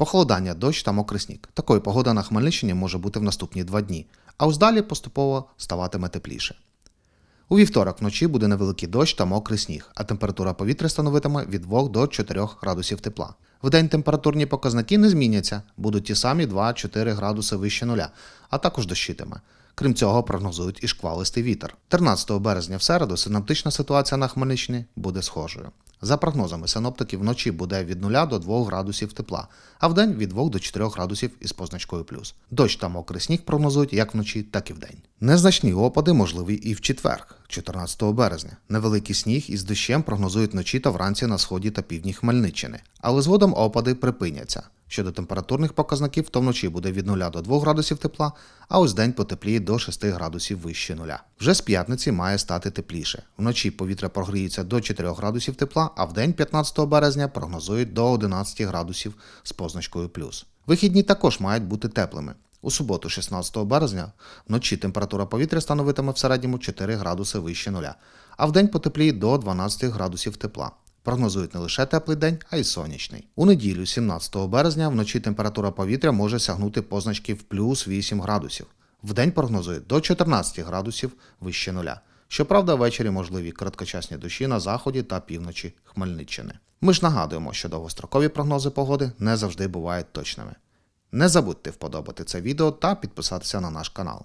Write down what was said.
Похолодання, дощ та мокрий сніг. Такої погода на Хмельниччині може бути в наступні два дні, а ось далі поступово ставатиме тепліше. У вівторок вночі буде невеликий дощ та мокрий сніг, а температура повітря становитиме від 2 до 4 градусів тепла. Вдень температурні показники не зміняться, будуть ті самі 2-4 градуси вище нуля, а також дощитиме. Крім цього, прогнозують і шквалистий вітер. 13 березня в середу синаптична ситуація на Хмельниччині буде схожою. За прогнозами синоптиків, вночі буде від 0 до 2 градусів тепла, а вдень від 2 до 4 градусів із позначкою плюс. Дощ та мокрий сніг прогнозують як вночі, так і вдень. Незначні опади можливі і в четвер, 14 березня. Невеликий сніг із дощем прогнозують вночі та вранці на сході та півдні Хмельниччини. Але згодом опади припиняться. Щодо температурних показників, то вночі буде від 0 до 2 градусів тепла, а ось день потепліє до 6 градусів вище нуля. Вже з п'ятниці має стати тепліше. Вночі повітря прогріється до 4 градусів тепла, а в день 15 березня прогнозують до 11 градусів з позначкою плюс. Вихідні також мають бути теплими. У суботу, 16 березня, вночі температура повітря становитиме в середньому 4 градуси вище нуля, а вдень потепліє до 12 градусів тепла. Прогнозують не лише теплий день, а й сонячний. У неділю, 17 березня, вночі температура повітря може сягнути позначки в плюс 8 градусів. Вдень прогнозують до 14 градусів вище нуля. Щоправда, ввечері можливі короткочасні дощі на заході та півночі Хмельниччини. Ми ж нагадуємо, що довгострокові прогнози погоди не завжди бувають точними. Не забудьте вподобати це відео та підписатися на наш канал.